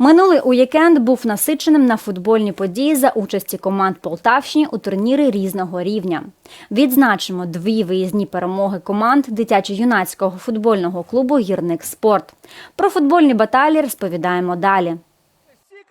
Минулий уікенд був насиченим на футбольні події за участі команд Полтавщини у турніри різного рівня. Відзначимо дві виїзні перемоги команд дитячо-юнацького футбольного клубу Гірник Спорт. Про футбольні баталії розповідаємо далі.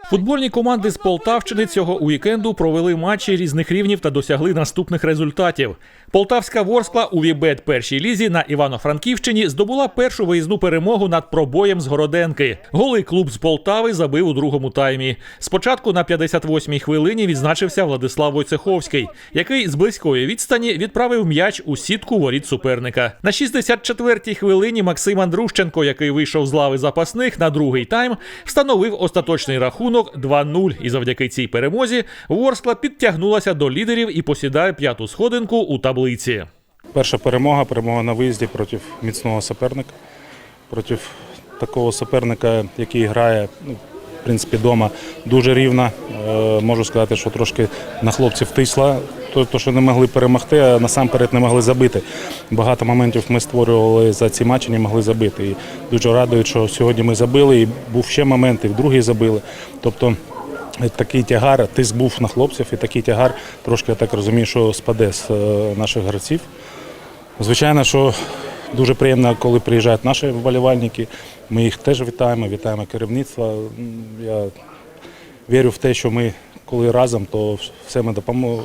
Футбольні команди з Полтавщини цього уікенду провели матчі різних рівнів та досягли наступних результатів. Полтавська Ворскла у Вібет першій лізі на Івано-Франківщині здобула першу виїзну перемогу над пробоєм з Городенки. Голий клуб з Полтави забив у другому таймі. Спочатку на 58-й хвилині відзначився Владислав Войцеховський, який з близької відстані відправив м'яч у сітку воріт суперника. На 64-й хвилині Максим Андрущенко, який вийшов з лави запасних на другий тайм, встановив остаточний рахунок 2-0. І завдяки цій перемозі Ворскла підтягнулася до лідерів і посідає п'яту сходинку у таблиці. Перша перемога, перемога на виїзді проти міцного суперника, проти такого суперника, який грає, ну, в принципі, вдома дуже рівно. Е, Можу сказати, що трошки на хлопців тисла, то, що не могли перемогти, а насамперед не могли забити. Багато моментів ми створювали за ці матчі, не могли забити. І дуже радую, що сьогодні ми забили, і був ще момент, і в другий забили. Тобто Такий тягар, тиск був на хлопців, і такий тягар трошки, я так розумію, що спаде з е, наших гравців. Звичайно, що дуже приємно, коли приїжджають наші вболівальники. Ми їх теж вітаємо, вітаємо керівництво. Я вірю в те, що ми, коли разом, то все ми допоможемо,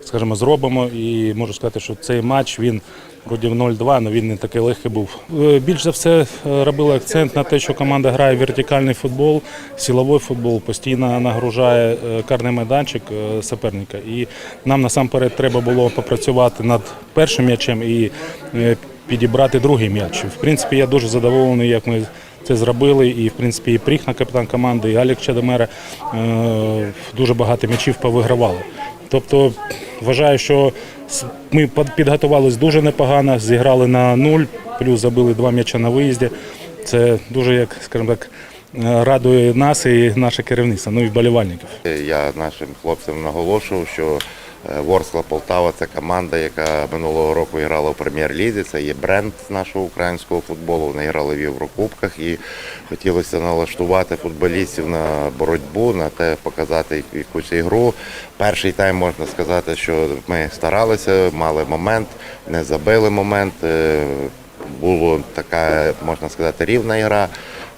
скажімо, зробимо. І можу сказати, що цей матч він вроді 0-2, але він не такий легкий був. Е, Більш за все е, робили акцент на те, що команда грає вертикальний футбол, силовий футбол, постійно нагружає е, карний майданчик суперника. І нам насамперед треба було попрацювати над першим м'ячем і підібрати другий м'яч. В принципі, я дуже задоволений, як ми це зробили. І, в принципі, і Пріхна, капітан команди, і Алік Чадемера е, дуже багато м'ячів повигравали. Тобто вважаю, що ми під- підготувалися дуже непогано, зіграли на нуль, плюс забили два м'яча на виїзді. Це дуже, як скажімо так, е, радує нас і наше керівництво, ну і вболівальників. Я нашим хлопцям наголошував, що Ворскла Полтава це команда, яка минулого року грала в прем'єр-лізі. Це є бренд нашого українського футболу. Вони грали в Єврокубках і хотілося налаштувати футболістів на боротьбу, на те показати якусь ігру. Перший тайм можна сказати, що ми старалися, мали момент, не забили момент. е, Була така, можна сказати, рівна гра.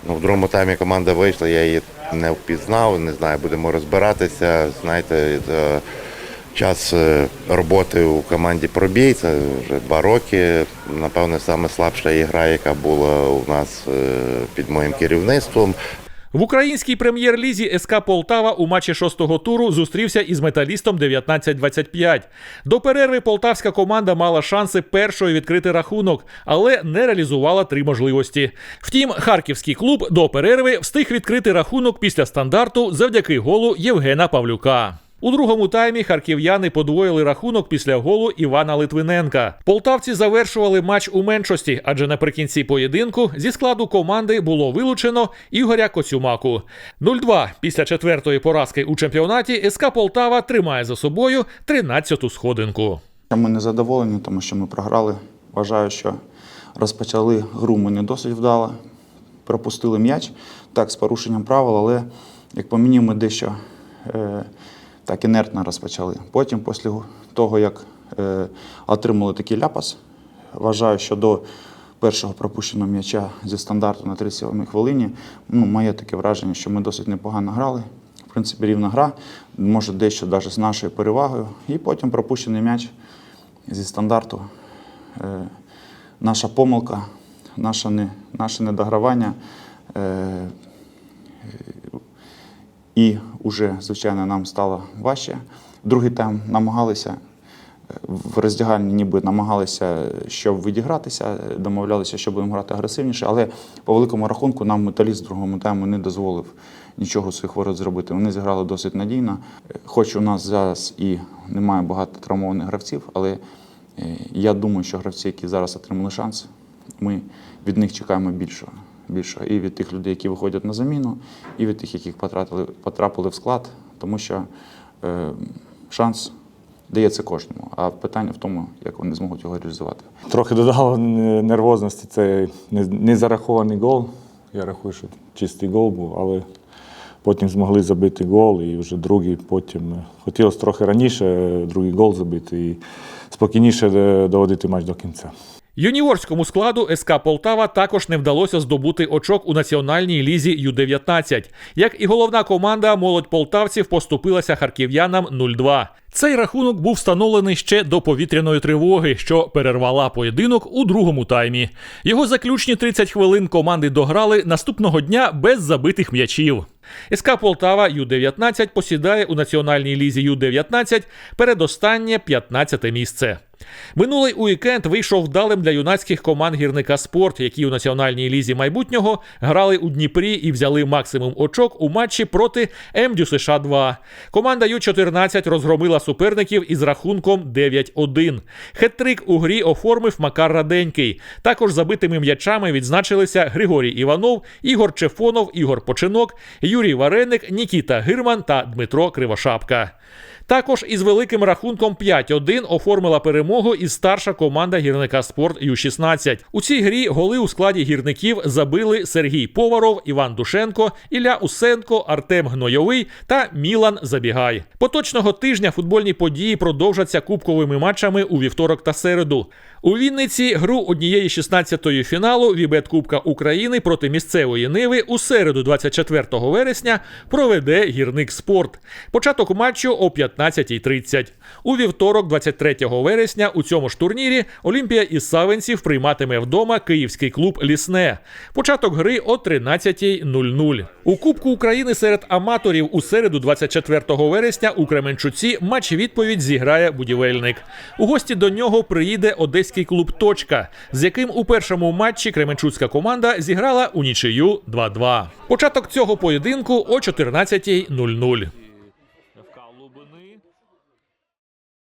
Ну, в другому таймі команда вийшла, я її не впізнав, не знаю, будемо розбиратися. Знаєте, за час е, роботи у команді Пробій, це вже два роки. Напевне, саме слабша ігра, яка була у нас е, під моїм керівництвом. В українській прем'єр-лізі СК Полтава у матчі шостого туру зустрівся із металістом 19-25. До перерви полтавська команда мала шанси першою відкрити рахунок, але не реалізувала три можливості. Втім, харківський клуб до перерви встиг відкрити рахунок після стандарту завдяки голу Євгена Павлюка. У другому таймі харків'яни подвоїли рахунок після голу Івана Литвиненка. Полтавці завершували матч у меншості, адже наприкінці поєдинку зі складу команди було вилучено Ігоря Коцюмаку. 0-2 після четвертої поразки у чемпіонаті СК Полтава тримає за собою 13-ту сходинку. Ми не задоволені, тому що ми програли. Вважаю, що розпочали гру ми не досить вдало. Пропустили м'яч, так, з порушенням правил, але, як по мені, ми дещо е, так інертно розпочали. Потім, після того, як е, отримали такий ляпас, вважаю, що до першого пропущеного м'яча зі стандарту на 37 хвилині, ну, моє таке враження, що ми досить непогано грали. В принципі, рівна гра, може дещо навіть з нашою перевагою. І потім пропущений м'яч зі стандарту. Е, наша помилка, наше, наше недогравання. Е, і вже, звичайно, нам стало важче. Другий тайм намагалися е, в роздягальні, ніби намагалися, щоб відігратися, домовлялися, що будемо грати агресивніше, але по великому рахунку нам металіст другому тайму не дозволив нічого своїх ворот зробити. Вони зіграли досить надійно. Е, Хоч у нас зараз і немає багато травмованих гравців, але е, я думаю, що гравці, які зараз отримали шанс, ми від них чекаємо більшого. Більшого. І від тих людей, які виходять на заміну, і від тих, яких потрапили, потрапили в склад, тому що е, шанс дається кожному. А питання в тому, як вони зможуть його реалізувати. Трохи додало нервозності. Це не- незарахований гол. я рахую, що чистий гол був, але потім змогли забити гол, і вже другий потім е, хотілося трохи раніше е, другий гол забити і спокійніше е, доводити матч до кінця. Юніорському складу СК Полтава також не вдалося здобути очок у національній лізі Ю-19. Як і головна команда, молодь полтавців поступилася харків'янам 0-2. Цей рахунок був встановлений ще до повітряної тривоги, що перервала поєдинок у другому таймі. Його заключні 30 хвилин команди дограли наступного дня без забитих м'ячів. СК Полтава Ю-19 посідає у національній лізі Ю-19 передостаннє 15 місце. Минулий уікенд вийшов вдалим для юнацьких команд гірника спорт, які у національній лізі майбутнього грали у Дніпрі і взяли максимум очок у матчі проти МДЮ США 2. Команда Ю-14 розгромила суперників із рахунком 9-1. Хет-трик у грі оформив Макар Раденький. Також забитими м'ячами відзначилися Григорій Іванов, Ігор Чефонов, Ігор Починок, Юрій Вареник, Нікіта Гирман та Дмитро Кривошапка. Також із великим рахунком 5-1 оформила перемогу і старша команда гірника спорт Ю-16. У цій грі голи у складі гірників забили Сергій Поваров, Іван Душенко, Ілля Усенко, Артем Гнойовий та Мілан Забігай. Поточного тижня футбольні події продовжаться кубковими матчами у вівторок та середу. У Вінниці гру однієї 16-ї фіналу Вібет Кубка України проти місцевої Ниви у середу, 24 вересня, проведе гірник спорт. Початок матчу о 15.30. У вівторок, 23 вересня, у цьому ж турнірі Олімпія із Савенців прийматиме вдома київський клуб Лісне. Початок гри о 13.00. У Кубку України серед аматорів у середу, 24 вересня, у Кременчуці матч відповідь зіграє будівельник. У гості до нього приїде одеський клуб Точка, з яким у першому матчі Кременчуцька команда зіграла у нічию 2-2. Початок цього поєдинку о 14.00. ФК Лубини.